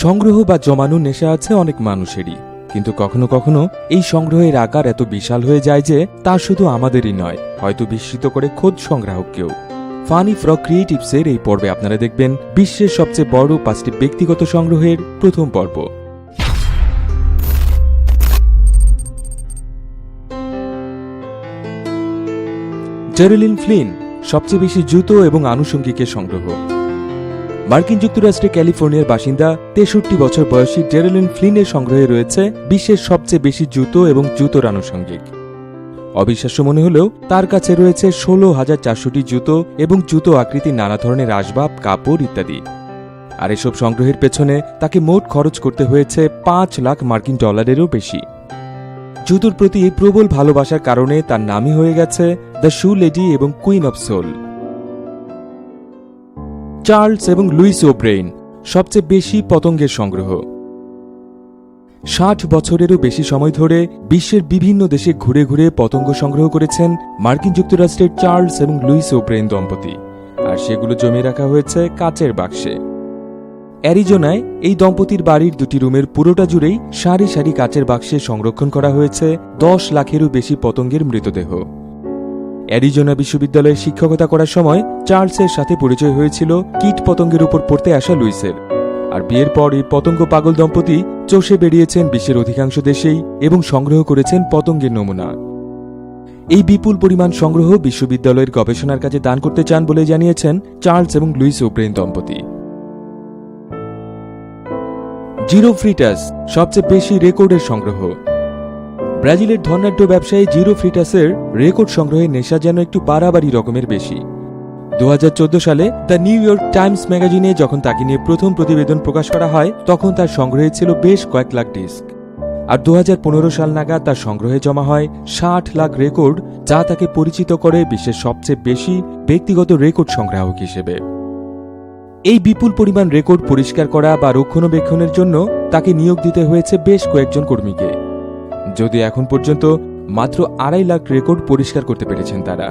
সংগ্রহ বা জমানো নেশা আছে অনেক মানুষেরই। কিন্তু কখনো কখনো এই সংগ্রহের আকার এত বিশাল হয়ে যায় যে তা শুধু আমাদেরই নয়, হয়তো বিস্মিত করে খোদ সংগ্রাহককেও। ফানি ফ্রক ক্রিয়েটিভসের এই পর্বে আপনারা দেখবেন বিশ্বের সবচেয়ে বড় পাঁচটি ব্যক্তিগত সংগ্রহের প্রথম পর্ব। জেরেলিন ফ্লিন সবচেয়ে বেশি জুতো এবং আনুষঙ্গিকের সংগ্রহ। মার্কিন যুক্তরাষ্ট্রের ক্যালিফোর্নিয়ার বাসিন্দা তেষট্টি বছর বয়সী জেরেলিন ফ্লিনের সংগ্রহে রয়েছে বিশ্বের সবচেয়ে বেশি জুতো এবং জুতোর আনুষঙ্গিক অবিশ্বাস্য মনে হলেও তার কাছে রয়েছে ষোলো হাজার চারশোটি জুতো এবং জুতো আকৃতির নানা ধরনের আসবাব, কাপড় ইত্যাদি। আর এসব সংগ্রহের পেছনে তাকে মোট খরচ করতে হয়েছে পাঁচ লাখ মার্কিন ডলারেরও বেশি। জুতোর প্রতি এই প্রবল ভালোবাসার কারণে তার নামই হয়ে গেছে দ্য শু লেডি এবং কুইন অফ সোল চার্লস এবং লুইস ওব্রেইন সবচেয়ে বেশি পতঙ্গের সংগ্রহ। ষাট বছরেরও বেশি সময় ধরে বিশ্বের বিভিন্ন দেশে ঘুরে ঘুরে পতঙ্গ সংগ্রহ করেছেন মার্কিন যুক্তরাষ্ট্রের চার্লস এবং লুইস ওব্রেইন দম্পতি, আর সেগুলো জমিয়ে রাখা হয়েছে কাচের বাক্সে। অ্যারিজোনায় এই দম্পতির বাড়ির দুটি রুমের পুরোটা জুড়েই সারি সারি কাচের বাক্সে সংরক্ষণ করা হয়েছে দশ লাখেরও বেশি পতঙ্গের মৃতদেহ। অ্যারিজোনা বিশ্ববিদ্যালয়ে শিক্ষকতা করার সময় চার্লসের সাথে পরিচয় হয়েছিল কীট পতঙ্গের উপর পড়তে আসা লুইসের। আর বিয়ের পর এই পতঙ্গ পাগল দম্পতি চষে বেরিয়েছেন বিশ্বের অধিকাংশ দেশেই এবং সংগ্রহ করেছেন পতঙ্গের নমুনা। এই বিপুল পরিমাণ সংগ্রহ বিশ্ববিদ্যালয়ের গবেষণার কাজে দান করতে চান বলে জানিয়েছেন চার্লস এবং লুইস ওব্রেন দম্পতি। জিরো ফ্রিটাস সবচেয়ে বেশি রেকর্ডের সংগ্রহ। ব্রাজিলের ধনাঢ্য ব্যবসায়ী জিরো ফ্রিটাসের রেকর্ড সংগ্রহের নেশা যেন একটু বাড়াবাড়ি রকমের বেশি। দু হাজার চোদ্দ সালে দ্য নিউ ইয়র্ক টাইমস ম্যাগাজিনে যখন তাকে নিয়ে প্রথম প্রতিবেদন প্রকাশ করা হয়, তখন তার সংগ্রহে ছিল বেশ কয়েক লাখ ডিস্ক। আর দু হাজার পনেরো সাল নাগাদ তার সংগ্রহে জমা হয় ষাট লাখ রেকর্ড, যা তাকে পরিচিত করে বিশ্বের সবচেয়ে বেশি ব্যক্তিগত রেকর্ড সংগ্রাহক হিসেবে। এই বিপুল পরিমাণ রেকর্ড পরিষ্কার করা বা রক্ষণাবেক্ষণের জন্য তাকে নিয়োগ দিতে হয়েছে বেশ কয়েকজন কর্মীকে। যদি এখন পর্যন্ত মাত্র আড়াই লাখ রেকর্ড পরিষ্কার করতে পেরেছেন তারা।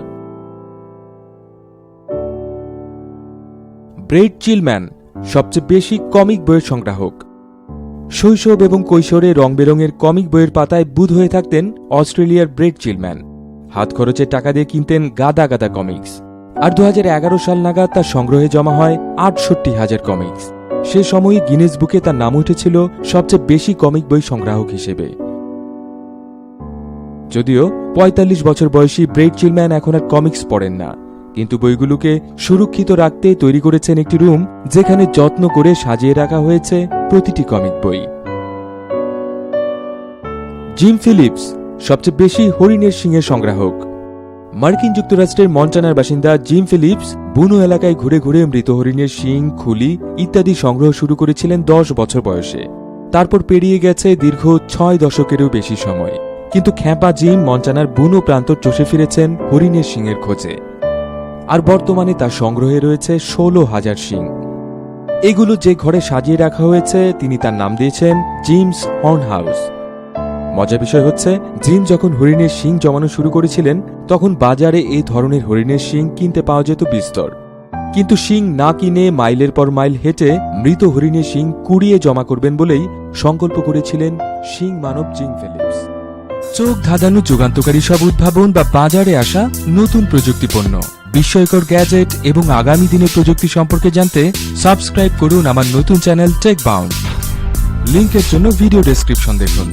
ব্রেড চিলম্যান, সবচেয়ে বেশি কমিক বইয়ের সংগ্রাহক। শৈশব এবং কৈশোরে রং বেরঙের কমিক বইয়ের পাতায় বুধ হয়ে থাকতেন অস্ট্রেলিয়ার ব্রেড চিলম্যান। হাত খরচের টাকা দিয়ে কিনতেন গাদা গাদা কমিক্স। আর দু হাজার এগারো সাল নাগাদ তার সংগ্রহে জমা হয় আটষট্টি হাজার কমিক্স। সে সময়ে গিনেস বুকে তার নাম উঠেছিল সবচেয়ে বেশি কমিক বই সংগ্রাহক হিসেবে। যদিও ৪৫ বছর বয়সী ব্রেড চিলম্যান এখন আর কমিক্স পড়েন না। কিন্তু বইগুলোকে সুরক্ষিত রাখতে তৈরি করেছেন একটি রুম যেখানে যত্ন করে সাজিয়ে রাখা হয়েছে প্রতিটি কমিক বই। জিম ফিলিপস, সবচেয়ে বেশি হরিণের সিংহের সংগ্রাহক। মার্কিন যুক্তরাষ্ট্রের মন্টানার বাসিন্দা জিম ফিলিপস বুনো এলাকায় ঘুরে ঘুরে মৃত হরিণের শিং, খুলি ইত্যাদি সংগ্রহ শুরু করেছিলেন দশ বছর বয়সে। তারপর পেরিয়ে গেছে দীর্ঘ ছয় দশকেরও বেশি সময়। কিন্তু খ্যাপা জিম, মঞ্চানার বুনো প্রান্তর চষে ফিরেছেন হরিণের সিংয়ের খোঁজে। আর বর্তমানে তার সংগ্রহে রয়েছে ষোলো হাজার সিং এগুলো যে ঘরে সাজিয়ে রাখা হয়েছে, তিনি তার নাম দিয়েছেন জিমস হর্ন হাউস মজার বিষয় হচ্ছে, জিম যখন হরিণের শিং জমানো শুরু করেছিলেন, তখন বাজারে এই ধরনের হরিণের শিং কিনতে পাওয়া যেত বিস্তর। কিন্তু শিং না কিনে মাইলের পর মাইল হেঁটে মৃত হরিণের শিং কুড়িয়ে জমা করবেন বলেই সংকল্প করেছিলেন শিং মানব জিং ফিলিপস। চোখ ধাঁধানো যুগান্তকারী সব উদ্ভাবন বা বাজারে আসা নতুন প্রযুক্তি পণ্য বিস্ময়কর গ্যাজেট এবং আগামী দিনে প্রযুক্তি সম্পর্কে জানতে সাবস্ক্রাইব করুন আমার নতুন চ্যানেল টেক বাউন্ড লিঙ্কের জন্য ভিডিও ডেসক্রিপশন দেখুন।